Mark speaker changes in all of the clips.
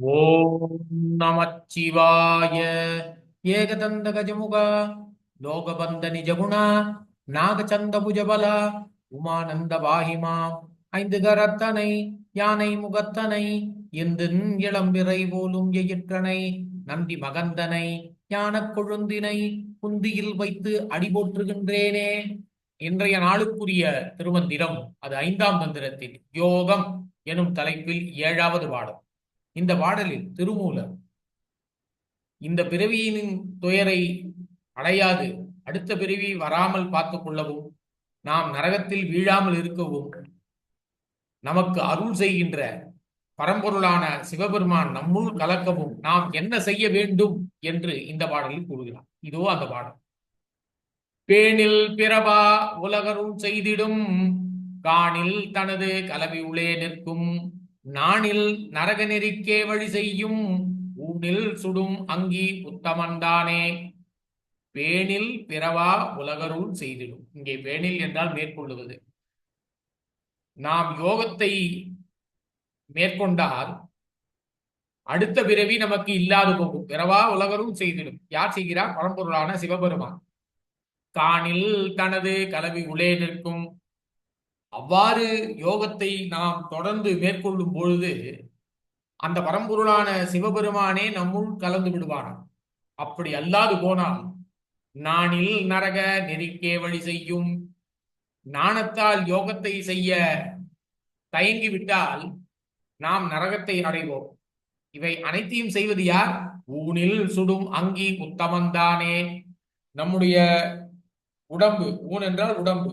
Speaker 1: ஓம் நமச்சிவாய. ஏகதந்த கஜமுக லோகபந்த நிஜகுண நாகச்சந்த புஜபல உமானந்த வாகிமா ஐந்து கரத்தனை யானை முகத்தனை இந்து இளம்பிறை போலும் எயிற்றனை. நந்தி மகந்தனை ஞானக் கொழுந்தினை குந்தியில் வைத்து அடிபோற்றுகின்றேனே. இன்றைய நாளுக்குரிய திருமந்திரம் அது ஐந்தாம் மந்திரத்தில் யோகம் எனும் தலைப்பில் ஏழாவது பாடம். இந்த பாடலில் திருமூலர். இந்த பிறவியின் துயரை அடையாது. அடுத்த பிறவி வராமல் பார்த்து கொள்ளவும் நாம் நரகத்தில் வீழாமல் இருக்கவும் நமக்கு அருள் செய்கின்ற பரம்பொருளான சிவபெருமான் நம்முள் கலக்கவும் நாம் என்ன செய்ய வேண்டும் என்று இந்த பாடலில் கூறுகிறார். இதோ அந்த பாடல் பேணில் பிறவா உலகருள் செய்திடும் காணில் தனது கலவி உள்ளே நிற்கும். நானில் நரக நெறிக்கே வழி செய்யும் ஊனில் சுடும் அங்கி உத்தமன்தானே. பேணில் பிறவா உலகருள் செய்திடும். இங்கே பேணில் என்றால் மேற்கொள்ளுவது. நாம் யோகத்தை மேற்கொண்டால் அடுத்த பிறவி நமக்கு இல்லாது போகும். பிறவா உலகரும் செய்திடும். யார் செய்கிறார் பரம்பொருளான சிவபெருமான். காணில் தனது கலவி உளே நிற்கும். அவ்வாறு யோகத்தை நாம் தொடர்ந்து மேற்கொள்ளும் பொழுது அந்த பரம்பொருளான சிவபெருமானே நம்முள் கலந்து விடுவானாம் அப்படி அல்லாது போனால் நானில் நரக நெறிக்கே வழி செய்யும். நாணத்தால் யோகத்தை செய்ய தயங்கிவிட்டால் நாம் நரகத்தை அடைவோம். இவை அனைத்தையும் செய்வது யார்? ஊனில் சுடும் அங்கி உத்தமந்தானே நம்முடைய உடம்பு ஊன் என்றால் உடம்பு.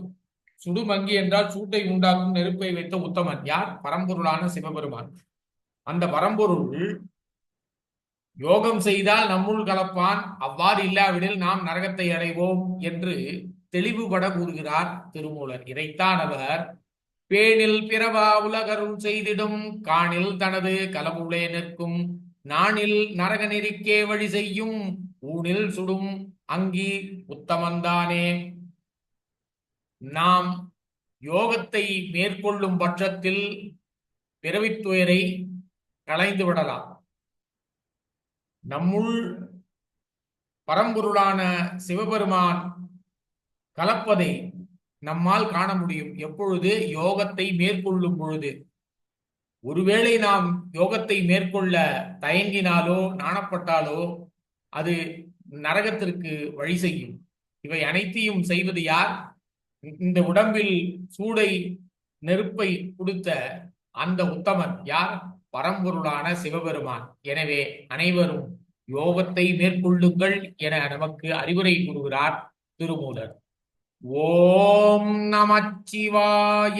Speaker 1: சுடுமங்கி என்றால் சூட்டை உண்டாக்கும் நெருப்பை வைத்த உத்தமன். யார்? பரம்பொருளான சிவபெருமான். அந்த பரம்பொருள் யோகம் செய்தால் நம்முள் கலப்பான். அவ்வாறு இல்லாவிடில் நாம் நரகத்தை அடைவோம் என்று தெளிவுபட கூறுகிறார் திருமூலர். இதைத்தான் அவர் பேணில் பிறவா உலகருள் செய்திடும். காணில் தனது கலமுளே நிற்கும். நாணில் நரக நெறிக்கே வழி செய்யும். ஊனில் சுடும் அங்கி உத்தமந்தானே நாம் யோகத்தை மேற்கொள்ளும் பட்சத்தில் பிறவித்துயரை களைந்து விடலாம். நம்முள் பரம்பொருளான சிவபெருமான் கலப்பதை நம்மால் காண முடியும். எப்பொழுது? யோகத்தை மேற்கொள்ளும் பொழுது. ஒருவேளை நாம் யோகத்தை மேற்கொள்ள தயங்கினாலோ நாணப்பட்டாலோ அது நரகத்திற்கு வழி செய்யும். இவை அனைத்தையும் செய்வது யார்? இந்த உடம்பில் சூடை நெருப்பை கொடுத்த அந்த உத்தமன் யார்? பரம்பொருளான சிவபெருமான். எனவே அனைவரும் யோகத்தை மேற்கொள்ளுங்கள் என நமக்கு அறிவுரை கூறுகிறார் திருமூலர். ஓம் நமச்சிவாய.